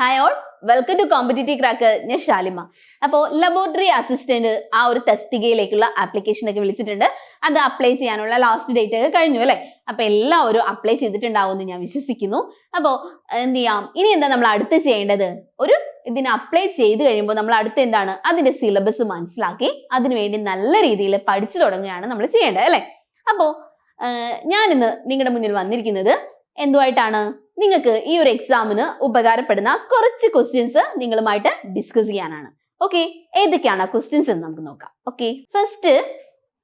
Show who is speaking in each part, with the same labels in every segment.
Speaker 1: Hi all welcome to competitive crack ഞാൻ ഷാലിമ അപ്പോൾ laboratory assistant ആ ഒരു തസ്തികയിലേക്കുള്ള ആപ്ലിക്കേഷൻ ഒക്കെ വിളിച്ചിട്ടുണ്ട്. അത് അപ്ലൈ ചെയ്യാനുള്ള ലാസ്റ്റ് ഡേറ്റ് ഒക്കെ കഴിഞ്ഞു അല്ലേ? അപ്പോൾ എല്ലാവരും അപ്ലൈ ചെയ്തിട്ടുണ്ടാവും എന്ന് ഞാൻ വിശ്വസിക്കുന്നു. അപ്പോൾ എന്ത് ചെയ്യാം? ഇനി എന്താ നമ്മൾ അടുത്ത് ചെയ്യേണ്ടത്? ഒരു ഇതിന് അപ്ലൈ ചെയ്ത് കഴിയുമ്പോൾ നമ്മൾ അടുത്ത് എന്താണ്? അതിന്റെ സിലബസ് മനസ്സിലാക്കി അതിനുവേണ്ടി നല്ല രീതിയിൽ പഠിച്ചു തുടങ്ങുകയാണ് നമ്മൾ ചെയ്യേണ്ടത് അല്ലേ? അപ്പോൾ ഞാനിന്ന് നിങ്ങളുടെ മുന്നിൽ വന്നിരിക്കുന്നത് എന്തുമായിട്ടാണ് നിങ്ങൾക്ക് ഈ ഒരു എക്സാമിന് ഉപകാരപ്പെടുന്ന കുറച്ച് ക്വസ്റ്റ്യൻസ് നിങ്ങളുമായിട്ട് ഡിസ്കസ് ചെയ്യാനാണ്. ഓക്കെ ഏതൊക്കെയാണ് ആ ക്വസ്റ്റ്യൻസ് എന്ന് നമുക്ക് നോക്കാം. ഓക്കെ ഫസ്റ്റ്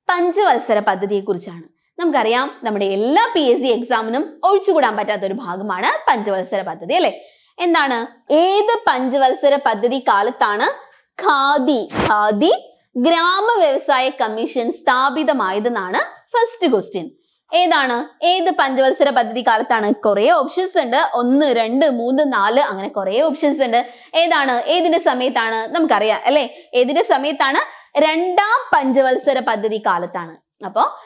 Speaker 1: പഞ്ചവത്സര പദ്ധതിയെ കുറിച്ചാണ് നമുക്കറിയാം നമ്മുടെ എല്ലാ പി എസ് സി എക്സാമിനും ഒഴിച്ചുകൂടാൻ പറ്റാത്ത ഒരു ഭാഗമാണ് പഞ്ചവത്സര പദ്ധതി അല്ലെ? എന്താണ്? ഏത് പഞ്ചവത്സര പദ്ധതി കാലത്താണ് ഖാദി ഖാദി ഗ്രാമ വ്യവസായ കമ്മീഷൻ സ്ഥാപിതമായതെന്നാണ് ഫസ്റ്റ് ക്വസ്റ്റ്യൻ ഏതാണ്? ഏത് പഞ്ചവത്സര പദ്ധതി കാലത്താണ്? കുറെ ഓപ്ഷൻസ് ഉണ്ട്. ഒന്ന് രണ്ട് മൂന്ന് നാല് അങ്ങനെ കുറെ ഓപ്ഷൻസ് ഉണ്ട്. ഏതാണ്? ഏതിന്റെ സമയത്താണ്? നമുക്കറിയാം അല്ലെ? ഏതിന്റെ സമയത്താണ്? രണ്ടാം പഞ്ചവത്സര പദ്ധതി കാലത്താണ്. അപ്പോ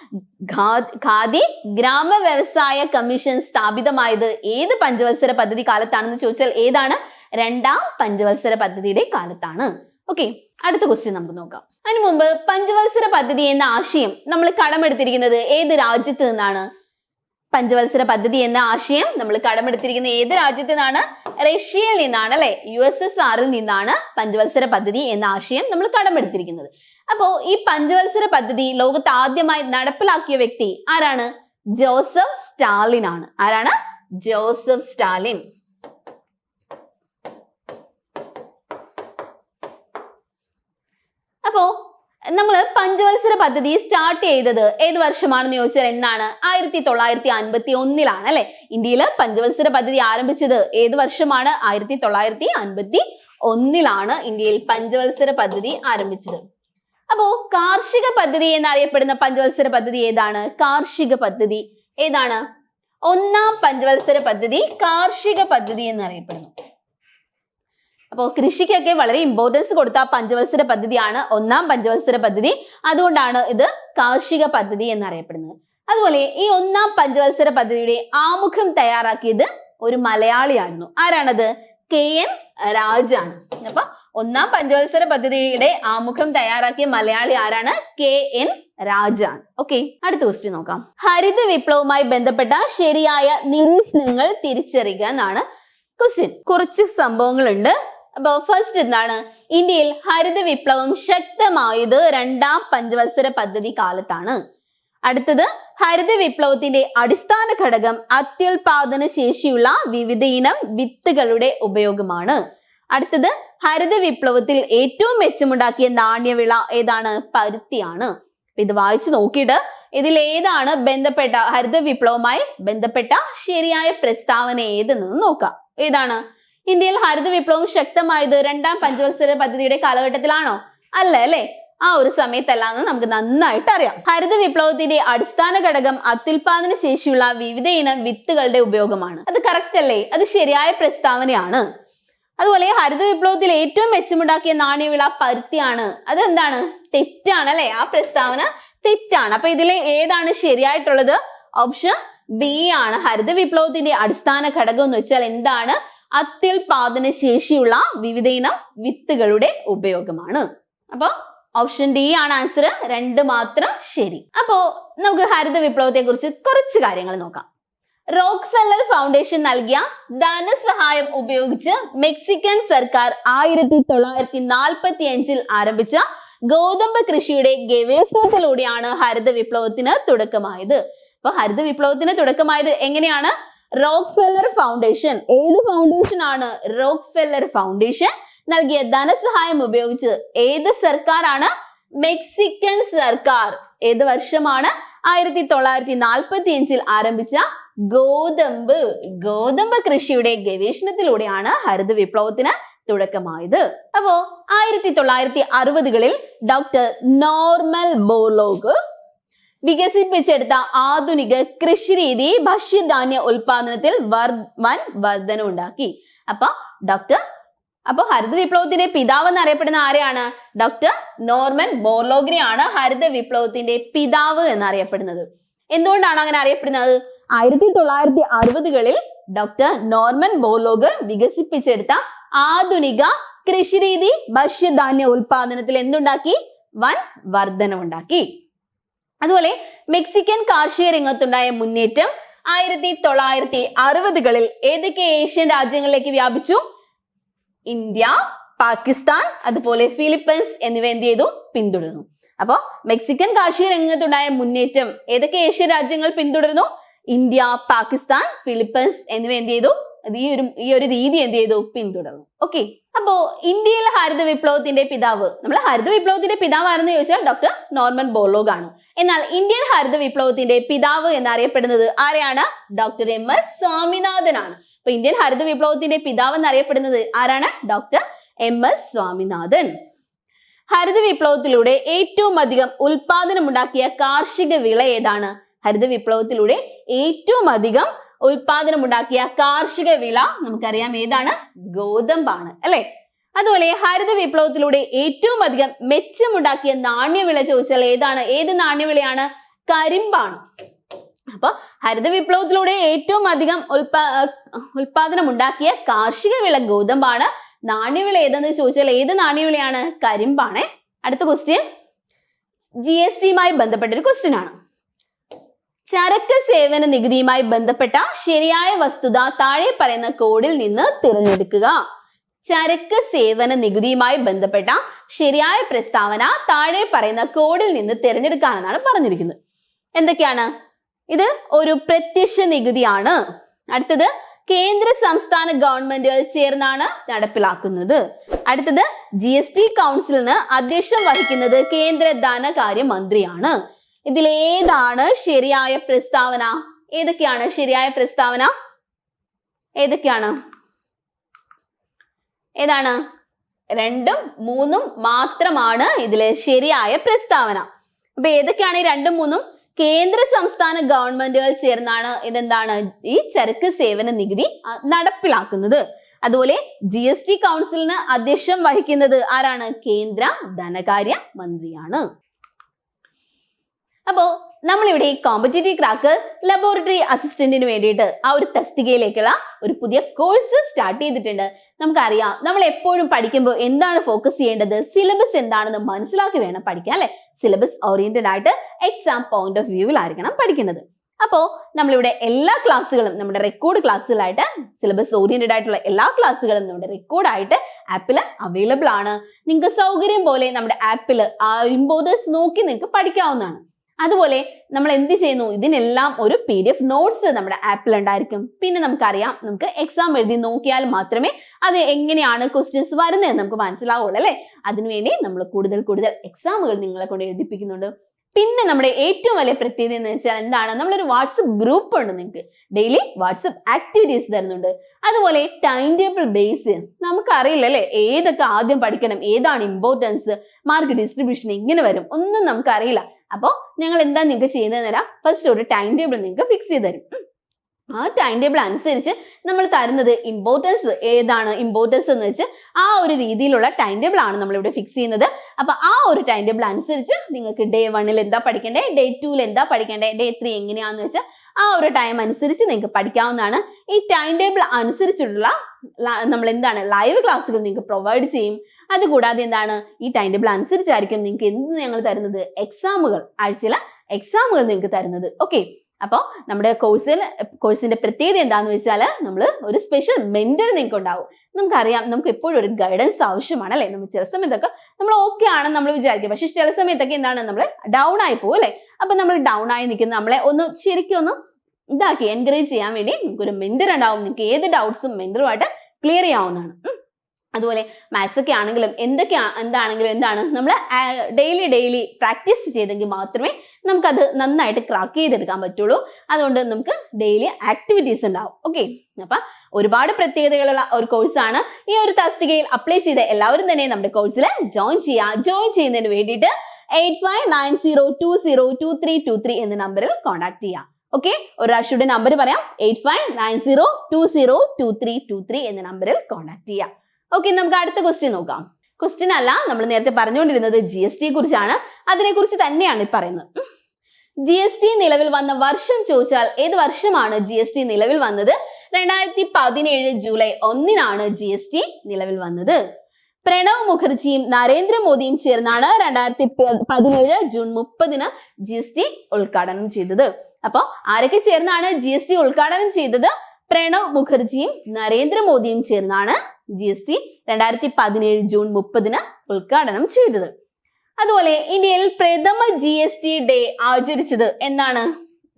Speaker 1: ഖാദി ഗ്രാമ വ്യവസായ കമ്മീഷൻ സ്ഥാപിതമായത് ഏത് പഞ്ചവത്സര പദ്ധതി കാലത്താണെന്ന് ചോദിച്ചാൽ ഏതാണ്? രണ്ടാം പഞ്ചവത്സര പദ്ധതിയുടെ കാലത്താണ്. ഓക്കെ അടുത്ത ക്വസ്റ്റ്യൻ നമുക്ക് നോക്കാം. അതിനു മുമ്പ് പഞ്ചവത്സര പദ്ധതി എന്ന ആശയം നമ്മൾ കടമെടുത്തിരിക്കുന്നത് ഏത് രാജ്യത്ത് നിന്നാണ്? പഞ്ചവത്സര പദ്ധതി എന്ന ആശയം നമ്മൾ കടമെടുത്തിരിക്കുന്നത് ഏത് രാജ്യത്ത് നിന്നാണ്? റഷ്യയിൽ നിന്നാണ് അല്ലെ? യു എസ് എസ് ആറിൽ നിന്നാണ് പഞ്ചവത്സര പദ്ധതി എന്ന ആശയം നമ്മൾ കടമെടുത്തിരിക്കുന്നത്. അപ്പോ ഈ പഞ്ചവത്സര പദ്ധതി ലോകത്ത് ആദ്യമായി നടപ്പിലാക്കിയ വ്യക്തി ആരാണ്? ജോസഫ് സ്റ്റാലിൻ ആണ്. ആരാണ്? ജോസഫ് സ്റ്റാലിൻ അപ്പോ നമ്മൾ പഞ്ചവത്സര പദ്ധതി സ്റ്റാർട്ട് ചെയ്തത് ഏത് വർഷമാണെന്ന് ചോദിച്ചാൽ എന്നാണ്? ആയിരത്തി തൊള്ളായിരത്തി അൻപത്തി ഒന്നിലാണ് അല്ലെ? ഇന്ത്യയിൽ പഞ്ചവത്സര പദ്ധതി ആരംഭിച്ചത് ഏത് വർഷമാണ്? ആയിരത്തി തൊള്ളായിരത്തി അൻപത്തി ഒന്നിലാണ് ഇന്ത്യയിൽ പഞ്ചവത്സര പദ്ധതി ആരംഭിച്ചത്. അപ്പോ കാർഷിക പദ്ധതി എന്നറിയപ്പെടുന്ന പഞ്ചവത്സര പദ്ധതി ഏതാണ്? കാർഷിക പദ്ധതി. ഏതാണ്? ഒന്നാം പഞ്ചവത്സര പദ്ധതി കാർഷിക പദ്ധതി എന്നറിയപ്പെടുന്നു. അപ്പോൾ കൃഷിക്കൊക്കെ വളരെ ഇമ്പോർട്ടൻസ് കൊടുത്ത പഞ്ചവത്സര പദ്ധതിയാണ് ഒന്നാം പഞ്ചവത്സര പദ്ധതി. അതുകൊണ്ടാണ് ഇത് കാർഷിക പദ്ധതി എന്നറിയപ്പെടുന്നത്. അതുപോലെ ഈ ഒന്നാം പഞ്ചവത്സര പദ്ധതിയുടെ ആമുഖം തയ്യാറാക്കിയത് ഒരു മലയാളിയായിരുന്നു. ആരാണത്? കെ എൻ രാജാണ്. അപ്പൊ ഒന്നാം പഞ്ചവത്സര പദ്ധതിയുടെ ആമുഖം തയ്യാറാക്കിയ മലയാളി ആരാണ്? കെ എൻ രാജാണ്. ഓക്കെ അടുത്ത ക്വസ്റ്റ്യൻ നോക്കാം. ഹരിത വിപ്ലവവുമായി ബന്ധപ്പെട്ട ശരിയായ നിരീക്ഷണങ്ങൾ തിരിച്ചറിയുക എന്നാണ് ക്വസ്റ്റ്യൻ കുറച്ച് സംഭവങ്ങളുണ്ട്. ഫസ്റ്റ് എന്താണ്? ഇന്ത്യയിൽ ഹരിത വിപ്ലവം ശക്തമായത് രണ്ടാം പഞ്ചവത്സര പദ്ധതി കാലത്താണ്. അടുത്തത് ഹരിത വിപ്ലവത്തിന്റെ അടിസ്ഥാന ഘടകം അത്യുൽപാദന ശേഷിയുള്ള വിവിധ ഇനം വിത്തുകളുടെ ഉപയോഗമാണ്. അടുത്തത് ഹരിത വിപ്ലവത്തിൽ ഏറ്റവും മെച്ചമുണ്ടാക്കിയ നാണ്യവിള ഏതാണ്? പരുത്തിയാണ്. ഇത് വായിച്ചു നോക്കിയിട്ട് ഇതിൽ ഏതാണ് ബന്ധപ്പെട്ട ഹരിത വിപ്ലവവുമായി ബന്ധപ്പെട്ട ശരിയായ പ്രസ്താവന ഏതെന്ന് നോക്കാം. ഏതാണ്? ഇന്ത്യയിൽ ഹരിത വിപ്ലവം ശക്തമായത് രണ്ടാം പഞ്ചവത്സര പദ്ധതിയുടെ കാലഘട്ടത്തിലാണോ? അല്ല അല്ലെ? ആ ഒരു സമയത്തല്ല എന്ന് നമുക്ക് നന്നായിട്ട് അറിയാം. ഹരിത വിപ്ലവത്തിന്റെ അടിസ്ഥാന ഘടകം അത്യുൽപാദന ശേഷിയുള്ള വിവിധ ഇനം വിത്തുകളുടെ ഉപയോഗമാണ്. അത് കറക്റ്റ് അല്ലേ? അത് ശരിയായ പ്രസ്താവനയാണ്. അതുപോലെ ഹരിത വിപ്ലവത്തിൽ ഏറ്റവും മെച്ചമുണ്ടാക്കിയ നാണ്യവിള പരുത്തിയാണ്. അതെന്താണ്? തെറ്റാണ് അല്ലെ? ആ പ്രസ്താവന തെറ്റാണ്. അപ്പൊ ഇതിലെ ഏതാണ് ശരിയായിട്ടുള്ളത്? ഓപ്ഷൻ ബി ആണ്. ഹരിത വിപ്ലവത്തിന്റെ അടിസ്ഥാന ഘടകം എന്ന് വെച്ചാൽ എന്താണ്? അത്യുൽപാദന ശേഷിയുള്ള വിവിധയിനം വിത്തുകളുടെ ഉപയോഗമാണ്. അപ്പൊ ഓപ്ഷൻ ഡി ആണ് ആൻസർ രണ്ട് മാത്രം ശരി. അപ്പോ നമുക്ക് ഹരിത വിപ്ലവത്തെ കുറിച്ച് കുറച്ച് കാര്യങ്ങൾ നോക്കാം. റോക്ക് സെല്ലർ ഫൗണ്ടേഷൻ നൽകിയ ധനസഹായം ഉപയോഗിച്ച് മെക്സിക്കൻ സർക്കാർ ആയിരത്തി തൊള്ളായിരത്തി നാൽപ്പത്തി അഞ്ചിൽ ആരംഭിച്ച ഗോതമ്പ് കൃഷിയുടെ ഗവേഷണത്തിലൂടെയാണ് ഹരിത വിപ്ലവത്തിന് തുടക്കമായത്. അപ്പൊ ഹരിത വിപ്ലവത്തിന് തുടക്കമായത് എങ്ങനെയാണ്? റോക്ക് ഫെല്ലർ ഫൗണ്ടേഷൻ ഏത് ഫൗണ്ടേഷൻ ആണ് റോക്ക് ഫെല്ലർ ഫൗണ്ടേഷൻ നൽകിയ ധനസഹായം ഉപയോഗിച്ച് ഏത് സർക്കാരാണ്? മെക്സിക്കൻ സർക്കാർ. ഏത് വർഷമാണ്? ആയിരത്തി തൊള്ളായിരത്തി നാൽപ്പത്തി അഞ്ചിൽ ആരംഭിച്ച ഗോതമ്പ്. ഗോതമ്പ് കൃഷിയുടെ ഗവേഷണത്തിലൂടെയാണ് ഹരിത വിപ്ലവത്തിന് തുടക്കമായത്. അപ്പോ ആയിരത്തി തൊള്ളായിരത്തി അറുപതുകളിൽ ഡോക്ടർ നോർമൽ ബോർലോഗ് വികസിപ്പിച്ചെടുത്ത ആധുനിക കൃഷിരീതി ഭക്ഷ്യധാന്യ ഉൽപാദനത്തിൽ വൻ വർധന ഉണ്ടാക്കി അപ്പൊ ഡോക്ടർ അപ്പൊ ഹരിത വിപ്ലവത്തിന്റെ പിതാവ് എന്നറിയപ്പെടുന്ന ആരെയാണ് ഡോക്ടർ നോർമൻ ബോർലോഗിനെയാണ് ഹരിത വിപ്ലവത്തിന്റെ പിതാവ് എന്നറിയപ്പെടുന്നത്. എന്തുകൊണ്ടാണ് അങ്ങനെ അറിയപ്പെടുന്നത്? ആയിരത്തി തൊള്ളായിരത്തി അറുപതുകളിൽ ഡോക്ടർ നോർമൻ ബോർലോഗ് വികസിപ്പിച്ചെടുത്ത ആധുനിക കൃഷിരീതി ഭക്ഷ്യധാന്യ ഉൽപാദനത്തിൽ എന്തുണ്ടാക്കി? വൻ വർധനവുണ്ടാക്കി. അതുപോലെ മെക്സിക്കൻ കാർഷിക രംഗത്തുണ്ടായ മുന്നേറ്റം ആയിരത്തി തൊള്ളായിരത്തി അറുപതുകളിൽ ഏതൊക്കെ ഏഷ്യൻ രാജ്യങ്ങളിലേക്ക് വ്യാപിച്ചു? ഇന്ത്യ പാകിസ്ഥാൻ അതുപോലെ ഫിലിപ്പൈൻസ് എന്നിവ എന്ത് ചെയ്തു? പിന്തുടർന്നു. അപ്പോ മെക്സിക്കൻ കാർഷിക രംഗത്തുണ്ടായ മുന്നേറ്റം ഏതൊക്കെ ഏഷ്യൻ രാജ്യങ്ങൾ പിന്തുടർന്നു? ഇന്ത്യ പാകിസ്ഥാൻ ഫിലിപ്പൈൻസ് എന്നിവ എന്ത് ചെയ്തു? ഈ ഒരു ഈ ഒരു രീതി എന്ത് ചെയ്തു? പിന്തുടർന്നു. ഓക്കെ അപ്പോ ഇന്ത്യയിലെ ഹരിത വിപ്ലവത്തിന്റെ പിതാവ് നമ്മൾ ഹരിത വിപ്ലവത്തിന്റെ പിതാവ് ആരെന്ന് ചോദിച്ചാൽ ഡോക്ടർ നോർമൻ ബോർലോഗ് ആണ് എന്നാൽ ഇന്ത്യൻ ഹരിത വിപ്ലവത്തിന്റെ പിതാവ് എന്നറിയപ്പെടുന്നത് ആരെയാണ്? ഡോക്ടർ എം എസ് സ്വാമിനാഥനാണ്. അപ്പൊ ഇന്ത്യൻ ഹരിത വിപ്ലവത്തിന്റെ പിതാവ് എന്നറിയപ്പെടുന്നത് ആരാണ്? Doctor M S Swaminathan. ഹരിത വിപ്ലവത്തിലൂടെ ഏറ്റവും അധികം ഉൽപാദനമുണ്ടാക്കിയ കാർഷിക വിള ഏതാണ്? ഹരിത വിപ്ലവത്തിലൂടെ ഏറ്റവും അധികം ഉൽപാദനമുണ്ടാക്കിയ കാർഷിക വിള നമുക്കറിയാം ഏതാണ്? ഗോതമ്പാണ്. അല്ലെ? അതുപോലെ ഹരിത വിപ്ലവത്തിലൂടെ ഏറ്റവും അധികം മെച്ചമുണ്ടാക്കിയ നാണ്യവിള ചോദിച്ചാൽ ഏതാണ്? ഏത് നാണ്യവിളയാണ്? കരിമ്പാണ്. അപ്പൊ ഹരിത വിപ്ലവത്തിലൂടെ ഏറ്റവും അധികം ഉൽപാ ഉൽപാദനം ഉണ്ടാക്കിയ കാർഷിക വിള ഗോതമ്പാണ്. നാണ്യവിള ഏതെന്ന് ചോദിച്ചാൽ ഏത് നാണ്യവിളയാണ്? കരിമ്പാണ്. അടുത്ത ക്വസ്റ്റ്യൻ ജി എസ് ടിയുമായി ബന്ധപ്പെട്ട ഒരു ക്വസ്റ്റ്യൻ ആണ്. ചരക്ക് സേവന നികുതിയുമായി ബന്ധപ്പെട്ട ശരിയായ വസ്തുത താഴെ പറയുന്ന കോഡിൽ നിന്ന് തിരഞ്ഞെടുക്കുക. ചരക്ക് സേവന നികുതിയുമായി ബന്ധപ്പെട്ട ശരിയായ പ്രസ്താവന താഴെ പറയുന്ന കോഡിൽ നിന്ന് തിരഞ്ഞെടുക്കാനെന്നാണ് പറഞ്ഞിരിക്കുന്നത്. എന്തൊക്കെയാണ്? ഇത് ഒരു പ്രത്യക്ഷ നികുതിയാണ്. അടുത്തത് കേന്ദ്ര സംസ്ഥാന ഗവൺമെന്റുകൾ ചേർന്നാണ് നടപ്പിലാക്കുന്നത്. അടുത്തത് ജി എസ് ടി കൗൺസിലിന് അധ്യക്ഷം വഹിക്കുന്നത് കേന്ദ്ര ധനകാര്യ മന്ത്രിയാണ്. ഇതിൽ ഏതാണ് ശരിയായ പ്രസ്താവന? ഏതൊക്കെയാണ് ശരിയായ പ്രസ്താവന? ഏതൊക്കെയാണ്? ഏതാണ്? രണ്ടും മൂന്നും മാത്രമാണ് ഇതിലെ ശരിയായ പ്രസ്താവന. അപ്പൊ ഏതൊക്കെയാണ് ഈ രണ്ടും മൂന്നും? കേന്ദ്ര സംസ്ഥാന ഗവൺമെന്റുകൾ ചേർന്നാണ് ഇതെന്താണ്? ഈ ചരക്ക് സേവന നികുതി നടപ്പിലാക്കുന്നത്. അതുപോലെ ജി എസ് ടി കൗൺസിലിന് അധ്യക്ഷം വഹിക്കുന്നത് ആരാണ്? കേന്ദ്ര ധനകാര്യ മന്ത്രിയാണ് അപ്പോ നമ്മളിവിടെ ഈ കോമ്പറ്റേറ്റീവ് ക്രാക്ക് ലബോറട്ടറി അസിസ്റ്റന്റിന് വേണ്ടിയിട്ട് ആ ഒരു തസ്തികയിലേക്കുള്ള ഒരു പുതിയ കോഴ്സ് സ്റ്റാർട്ട് ചെയ്തിട്ടുണ്ട്. നമുക്കറിയാം നമ്മൾ എപ്പോഴും പഠിക്കുമ്പോൾ എന്താണ് ഫോക്കസ് ചെയ്യേണ്ടത്? സിലബസ് എന്താണെന്ന് മനസ്സിലാക്കി വേണം പഠിക്കാൻ അല്ലെ? സിലബസ് ഓറിയന്റഡ് ആയിട്ട് എക്സാം പോയിന്റ് ഓഫ് വ്യൂവിലായിരിക്കണം പഠിക്കുന്നത്. അപ്പോൾ നമ്മളിവിടെ എല്ലാ ക്ലാസ്സുകളും നമ്മുടെ റെക്കോർഡ് ക്ലാസ്സുകളായിട്ട് സിലബസ് ഓറിയന്റഡ് ആയിട്ടുള്ള എല്ലാ ക്ലാസ്സുകളും നമ്മുടെ റെക്കോർഡ് ആയിട്ട് ആപ്പിൽ അവൈലബിൾ ആണ്. നിങ്ങൾക്ക് സൗകര്യം പോലെ നമ്മുടെ ആപ്പിൽ ആ ഇമ്പോർട്ടൻസ് നോക്കി നിങ്ങൾക്ക് പഠിക്കാവുന്നതാണ്. അതുപോലെ നമ്മൾ എന്ത് ചെയ്യുന്നു? ഇതിനെല്ലാം ഒരു പി ഡി എഫ് നോട്ട്സ് നമ്മുടെ ആപ്പിൽ ഉണ്ടായിരിക്കും. പിന്നെ നമുക്കറിയാം നമുക്ക് എക്സാം എഴുതി നോക്കിയാൽ മാത്രമേ അത് എങ്ങനെയാണ് ക്വസ്റ്റ്യൻസ് വരുന്നതെന്ന് നമുക്ക് മനസ്സിലാവുള്ളൂ അല്ലേ? അതിനുവേണ്ടി നമ്മൾ കൂടുതൽ കൂടുതൽ എക്സാമുകൾ നിങ്ങളെ കൊണ്ട് എഴുതിപ്പിക്കുന്നുണ്ട്. പിന്നെ നമ്മുടെ ഏറ്റവും വലിയ പ്രത്യേകത എന്ന് വെച്ചാൽ എന്താണ്? നമ്മളൊരു വാട്സപ്പ് ഗ്രൂപ്പ് ഉണ്ട് നിങ്ങൾക്ക്. ഡെയിലി വാട്സപ്പ് ആക്ടിവിറ്റീസ് തരുന്നുണ്ട്. അതുപോലെ ടൈം ടേബിൾ ബേസ് നമുക്കറിയില്ല അല്ലേ? ഏതൊക്കെ ആദ്യം പഠിക്കണം? ഏതാണ് ഇമ്പോർട്ടൻസ് മാർക്ക് ഡിസ്ട്രിബ്യൂഷൻ എങ്ങനെ വരും. ഒന്നും നമുക്കറിയില്ല. അപ്പോൾ ഞങ്ങൾ എന്താ നിങ്ങൾക്ക് ചെയ്യുന്നത് തരാം? ഫസ്റ്റ് ഒരു ടൈം ടേബിൾ നിങ്ങൾക്ക് ഫിക്സ് ചെയ്ത് തരും. ആ ടൈം ടേബിൾ അനുസരിച്ച് നമ്മൾ തരുന്നത് ഇമ്പോർട്ടൻസ് ഏതാണ് ഇമ്പോർട്ടൻസ് എന്ന് വെച്ച് ആ ഒരു രീതിയിലുള്ള ടൈം ടേബിൾ ആണ് നമ്മൾ ഇവിടെ ഫിക്സ് ചെയ്യുന്നത്. അപ്പൊ ആ ഒരു ടൈം ടേബിൾ അനുസരിച്ച് നിങ്ങൾക്ക് ഡേ വണ്ണിൽ എന്താ പഠിക്കേണ്ടേ? ഡേ ടൂവിൽ എന്താ പഠിക്കേണ്ടേ? ഡേ ത്രീ എങ്ങനെയാന്ന് വെച്ചാൽ ആ ഒരു ടൈം അനുസരിച്ച് നിങ്ങൾക്ക് പഠിക്കാവുന്നതാണ്. ഈ ടൈം ടേബിൾ അനുസരിച്ചുള്ള നമ്മൾ എന്താണ് ലൈവ് ക്ലാസ്സുകൾ നിങ്ങൾക്ക് പ്രൊവൈഡ് ചെയ്യും. അതുകൂടാതെ എന്താണ് ഈ ടൈം ടേബിൾ അനുസരിച്ചായിരിക്കും നിങ്ങൾക്ക് എന്ത് ഞങ്ങൾ തരുന്നത്? എക്സാമുകൾ ആഴ്ചയിലെ എക്സാമുകൾ നിങ്ങൾക്ക് തരുന്നത്. ഓക്കെ അപ്പോൾ നമ്മുടെ കോഴ്സിൽ കോഴ്സിന്റെ പ്രത്യേകത എന്താണെന്ന് വെച്ചാൽ നമ്മൾ ഒരു സ്പെഷ്യൽ മെന്റർ നിങ്ങൾക്ക് ഉണ്ടാവും നമുക്കറിയാം നമുക്ക് എപ്പോഴും ഒരു ഗൈഡൻസ് ആവശ്യമാണ് അല്ലേ? നമ്മൾ ചില സമയത്തൊക്കെ നമ്മൾ ഓക്കെ ആണെന്ന് നമ്മൾ വിചാരിക്കും. പക്ഷെ ചില സമയത്തൊക്കെ എന്താണ്? നമ്മൾ ഡൗൺ ആയി പോകും അല്ലേ? അപ്പൊ നമ്മൾ ഡൗൺ ആയി നിൽക്കുന്ന നമ്മളെ ഒന്ന് ശരിക്കും ഒന്ന് ഇതാക്കി എൻകറേജ് ചെയ്യാൻ വേണ്ടി നമുക്കൊരു മെന്റർ ഉണ്ടാവും. നിങ്ങൾക്ക് ഏത് ഡൗട്ട്സും മെന്ററുമായിട്ട് ക്ലിയർ ചെയ്യാവുന്നതാണ്. അതുപോലെ മാത്സ് ഒക്കെ ആണെങ്കിലും എന്തൊക്കെ എന്താണെങ്കിലും എന്താണ് നമ്മൾ ഡെയിലി ഡെയിലി പ്രാക്ടീസ് ചെയ്തെങ്കിൽ മാത്രമേ നമുക്കത് നന്നായിട്ട് ക്രാക്ക് ചെയ്തെടുക്കാൻ പറ്റുള്ളൂ. അതുകൊണ്ട് നമുക്ക് ഡെയിലി ആക്ടിവിറ്റീസ് ഉണ്ടാവും. ഓക്കെ അപ്പൊ ഒരുപാട് പ്രത്യേകതകളുള്ള ഒരു കോഴ്സാണ് ഈ ഒരു തസ്തികയിൽ അപ്ലൈ ചെയ്ത എല്ലാവരും തന്നെ നമ്മുടെ കോഴ്സിൽ ജോയിൻ ചെയ്യുക. ജോയിൻ ചെയ്യുന്നതിന് വേണ്ടിയിട്ട് eight five nine zero two zero two three two three എന്ന നമ്പറിൽ കോൺടാക്ട് ചെയ്യാം ഓക്കെ ഒരു റാഷിയുടെ നമ്പർ പറയാം. Eight five nine zero two zero two three two three എന്ന നമ്പറിൽ കോൺടാക്ട് ചെയ്യാം ഓക്കെ നമുക്ക് അടുത്ത ക്വസ്റ്റ്യൻ നോക്കാം. ക്വസ്റ്റ്യൻ അല്ല നമ്മൾ നേരത്തെ പറഞ്ഞുകൊണ്ടിരുന്നത് ജി എസ് ടിയെ കുറിച്ചാണ്. അതിനെ കുറിച്ച് തന്നെയാണ് പറയുന്നത്. ജി എസ് ടി നിലവിൽ വന്ന വർഷം ചോദിച്ചാൽ ഏത് വർഷമാണ് ജി എസ് ടി നിലവിൽ വന്നത്? രണ്ടായിരത്തി പതിനേഴ് ജൂലൈ ഒന്നിനാണ് ജി എസ് ടി നിലവിൽ വന്നത്. പ്രണവ് മുഖർജിയും നരേന്ദ്രമോദിയും ചേർന്നാണ് രണ്ടായിരത്തി പതിനേഴ് ജൂൺ മുപ്പതിന് ജി എസ് ടി ഉദ്ഘാടനം ചെയ്തത്. അപ്പോൾ ആരൊക്കെ ചേർന്നാണ് ജി എസ് ടി ഉദ്ഘാടനം ചെയ്തത്? പ്രണവ് മുഖർജിയും നരേന്ദ്രമോദിയും ചേർന്നാണ് ജി എസ് ടി രണ്ടായിരത്തി പതിനേഴ് ജൂൺ മുപ്പതിന് ഉദ്ഘാടനം ചെയ്തത്. അതുപോലെ ഇന്ത്യയിൽ പ്രഥമ ജി എസ് ടി ഡേ ആചരിച്ചത് എന്നാണ്.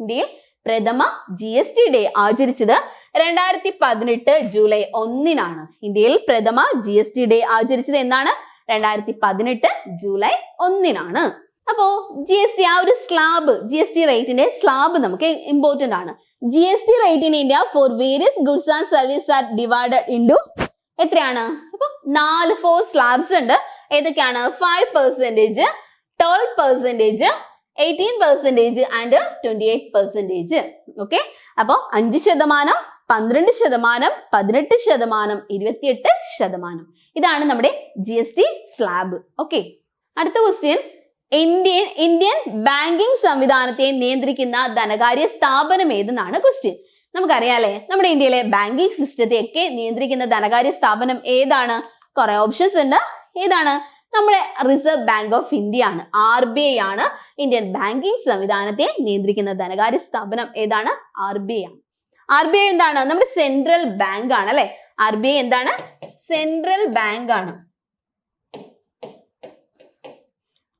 Speaker 1: ഇന്ത്യയിൽ പ്രഥമ ജി എസ് ടി ഡേ ആചരിച്ചത് രണ്ടായിരത്തി പതിനെട്ട് ജൂലൈ ഒന്നിനാണ്. ഇന്ത്യയിൽ പ്രഥമ ജി എസ് ടി ഡേ ആചരിച്ചത് എന്നാണ് രണ്ടായിരത്തി പതിനെട്ട് ജൂലൈ ഒന്നിനാണ്. അപ്പോ ജി എസ് ടി ആ ഒരു സ്ലാബ് ജി എസ് ടി റേറ്റിന്റെ സ്ലാബ് നമുക്ക് ഇമ്പോർട്ടന്റ് ആണ്. G S T rate in India for various goods and service are divided to എത്രയാണ്? അപ്പൊ നാല് ഫോർ സ്ലാബ്സ് ഉണ്ട്. ഏതൊക്കെയാണ്? Five percentage twelve percentage eighteen percentage and twenty eight percentage okay അപ്പോൾ അഞ്ച് ശതമാനം പന്ത്രണ്ട് ശതമാനം പതിനെട്ട് ശതമാനം ഇരുപത്തിയെട്ട് ശതമാനം. ഇതാണ് നമ്മുടെ G S T slab okay അടുത്ത ക്വസ്റ്റ്യൻ ഇന്ത്യൻ ഇന്ത്യൻ ബാങ്കിംഗ് സംവിധാനത്തെ നിയന്ത്രിക്കുന്ന ധനകാര്യ സ്ഥാപനം ഏതെന്നാണ് ക്വസ്റ്റ്യൻ നമുക്കറിയാലേ നമ്മുടെ ഇന്ത്യയിലെ ബാങ്കിംഗ് സിസ്റ്റത്തെ ഒക്കെ നിയന്ത്രിക്കുന്ന ധനകാര്യ സ്ഥാപനം ഏതാണ്? കുറെ ഓപ്ഷൻസ് ഉണ്ട്. ഏതാണ്? നമ്മുടെ റിസർവ് ബാങ്ക് ഓഫ് ഇന്ത്യ ആണ്. ആർ ബി ഐ ആണ് ഇന്ത്യൻ ബാങ്കിംഗ് സംവിധാനത്തെ നിയന്ത്രിക്കുന്ന ധനകാര്യ സ്ഥാപനം ഏതാണ്? ആർ ബി ഐ ആണ്. ആർ ബി ഐ എന്താണ്? നമ്മുടെ സെൻട്രൽ ബാങ്ക് ആണ് അല്ലെ? ആർ ബി ഐ എന്താണ്? സെൻട്രൽ ബാങ്ക് ആണ്.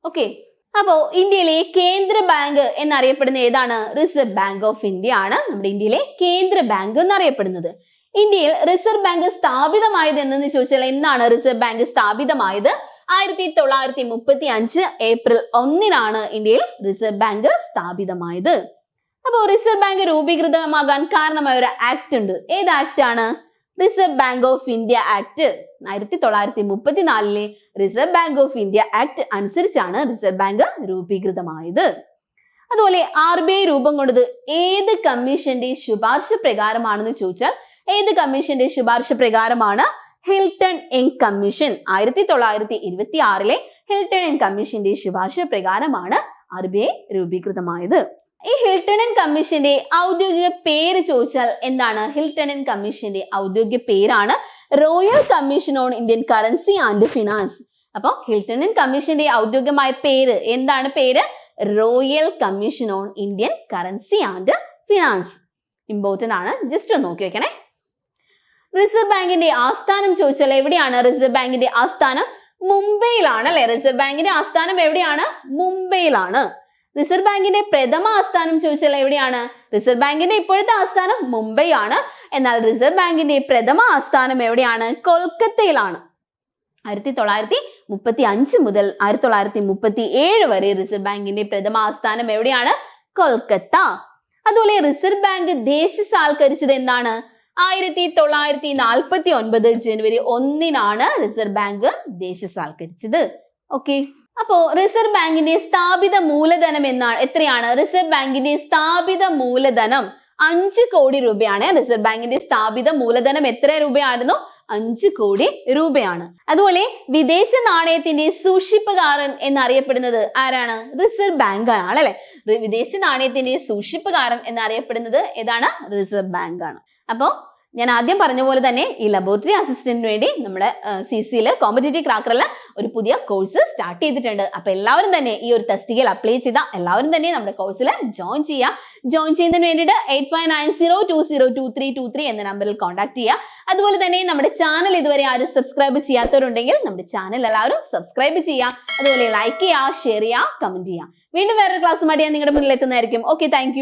Speaker 1: ഓക്കെ അപ്പോ ഇന്ത്യയിലെ കേന്ദ്ര ബാങ്ക് എന്നറിയപ്പെടുന്ന ഏതാണ്? റിസർവ് ബാങ്ക് ഓഫ് ഇന്ത്യ ആണ് നമ്മുടെ ഇന്ത്യയിലെ കേന്ദ്ര ബാങ്ക് എന്നറിയപ്പെടുന്നത്. ഇന്ത്യയിൽ റിസർവ് ബാങ്ക് സ്ഥാപിതമായത് എന്നു ചോദിച്ചാൽ എന്നാണ് റിസർവ് ബാങ്ക് സ്ഥാപിതമായത്? ആയിരത്തി തൊള്ളായിരത്തി മുപ്പത്തി അഞ്ച് ഏപ്രിൽ ഒന്നിനാണ് ഇന്ത്യയിൽ റിസർവ് ബാങ്ക് സ്ഥാപിതമായത്. അപ്പോൾ റിസർവ് ബാങ്ക് രൂപീകൃതമാകാൻ കാരണമായ ഒരു ആക്ട് ഉണ്ട്. ഏത് ആക്ട് ആണ്? Reserve Bank of India act ആയിരത്തി തൊള്ളായിരത്തി മുപ്പത്തിനാലിലെ Reserve Bank of India act അനുസരിച്ചാണ് റിസർവ് ബാങ്ക് രൂപീകൃതമായത്. അതുപോലെ ആർ ബി ഐ രൂപം കൊണ്ടത് ഏത് കമ്മീഷന്റെ ശുപാർശ പ്രകാരമാണെന്ന് ചോദിച്ചാൽ ഏത് കമ്മീഷന്റെ ശുപാർശ പ്രകാരമാണ്? ഹിൽട്ടൺ എങ് കമ്മീഷൻ ആയിരത്തി തൊള്ളായിരത്തി ഇരുപത്തി ആറിലെ ഹിൽട്ടൺ എങ് കമ്മീഷന്റെ ശുപാർശ പ്രകാരമാണ് ആർ ബി ഐ രൂപീകൃതമായത്. ഈ ഹിൽട്ടൺ ആൻഡ് കമ്മീഷന്റെ ഔദ്യോഗിക പേര് ചോദിച്ചാൽ എന്താണ്? ഹിൽട്ടൺ ആൻഡ് കമ്മീഷന്റെ ഔദ്യോഗിക പേരാണ് Royal Commission on Indian currency and finance അപ്പോൾ ഹിൽട്ടൺ ആൻഡ് കമ്മീഷന്റെ ഔദ്യോഗികമായ പേര് എന്താണ് പേര്? Royal commission on Indian currency and ഫിനാൻസ് ഇമ്പോർട്ടന്റ് ആണ്. ജസ്റ്റ് ഒന്ന് നോക്കി വെക്കണേ. റിസർവ് ബാങ്കിന്റെ ആസ്ഥാനം ചോദിച്ചാൽ എവിടെയാണ്? റിസർവ് ബാങ്കിന്റെ ആസ്ഥാനം മുംബൈയിലാണ് അല്ലെ? റിസർവ് ബാങ്കിന്റെ ആസ്ഥാനം എവിടെയാണ്? മുംബൈയിലാണ്. റിസർവ് ബാങ്കിന്റെ പ്രഥമ ആസ്ഥാനം ചോദിച്ചാൽ എവിടെയാണ്? റിസർവ് ബാങ്കിന്റെ ഇപ്പോഴത്തെ ആസ്ഥാനം മുംബൈ ആണ് എന്നാൽ റിസർവ് ബാങ്കിന്റെ പ്രഥമ ആസ്ഥാനം എവിടെയാണ്? കൊൽക്കത്തയിലാണ്. ആയിരത്തി തൊള്ളായിരത്തി മുപ്പത്തി അഞ്ച് മുതൽ ആയിരത്തി തൊള്ളായിരത്തി മുപ്പത്തി ഏഴ് വരെ റിസർവ് ബാങ്കിന്റെ പ്രഥമ ആസ്ഥാനം എവിടെയാണ്? കൊൽക്കത്ത. അതുപോലെ റിസർവ് ബാങ്ക് ദേശസാൽക്കരിച്ചത് എന്താണ്? ആയിരത്തി തൊള്ളായിരത്തി നാൽപ്പത്തി ഒൻപത് ജനുവരി ഒന്നിനാണ് റിസർവ് ബാങ്ക് ദേശസാൽക്കരിച്ചത്. ഓക്കെ. അപ്പോ റിസർവ് ബാങ്കിന്റെ സ്ഥാപിത മൂലധനം എന്നാണ് എത്രയാണ്? റിസർവ് ബാങ്കിന്റെ സ്ഥാപിത മൂലധനം അഞ്ച് കോടി രൂപയാണ്. റിസർവ് ബാങ്കിന്റെ സ്ഥാപിത മൂലധനം എത്ര രൂപയായിരുന്നു? അഞ്ച് കോടി രൂപയാണ്. അതുപോലെ വിദേശ നാണയത്തിന്റെ സൂക്ഷിപ്പുകാരൻ എന്നറിയപ്പെടുന്നത് ആരാണ്? റിസർവ് ബാങ്ക് ആണ് അല്ലെ വിദേശ നാണയത്തിന്റെ സൂക്ഷിപ്പുകാരൻ എന്നറിയപ്പെടുന്നത് ഏതാണ്? റിസർവ് ബാങ്ക് ആണ് അപ്പോൾ ഞാൻ ആദ്യം പറഞ്ഞ പോലെ തന്നെ ഈ ലബോറട്ടറി അസിസ്റ്റന്റിന് വേണ്ടി നമ്മുടെ സി സിയിൽ കോമ്പറ്റേറ്റീവ് ക്രാക്കറിൽ ഒരു പുതിയ കോഴ്സ് സ്റ്റാർട്ട് ചെയ്തിട്ടുണ്ട്. അപ്പോൾ എല്ലാവരും തന്നെ ഈ ഒരു തസ്തികയിൽ അപ്ലൈ ചെയ്ത എല്ലാവരും തന്നെ നമ്മുടെ കോഴ്സിൽ ജോയിൻ ചെയ്യുക. ജോയിൻ ചെയ്യുന്നതിന് വേണ്ടിയിട്ട് eight five nine zero two zero two three two three എന്ന നമ്പറിൽ കോൺടാക്ട് ചെയ്യുക. അതുപോലെ തന്നെ നമ്മുടെ ചാനൽ ഇതുവരെ ആരും സബ്സ്ക്രൈബ് ചെയ്യാത്തവരുണ്ടെങ്കിൽ നമ്മുടെ ചാനൽ എല്ലാവരും സബ്സ്ക്രൈബ് ചെയ്യുക. അതുപോലെ ലൈക്ക് ചെയ്യുക ഷെയർ ചെയ്യുക കമന്റ് ചെയ്യുക. വീണ്ടും വേറൊരു ക്ലാസ്സുമായിട്ട് ഞാൻ നിങ്ങളുടെ മുന്നിൽ എത്തുന്നതായിരിക്കും. Okay thank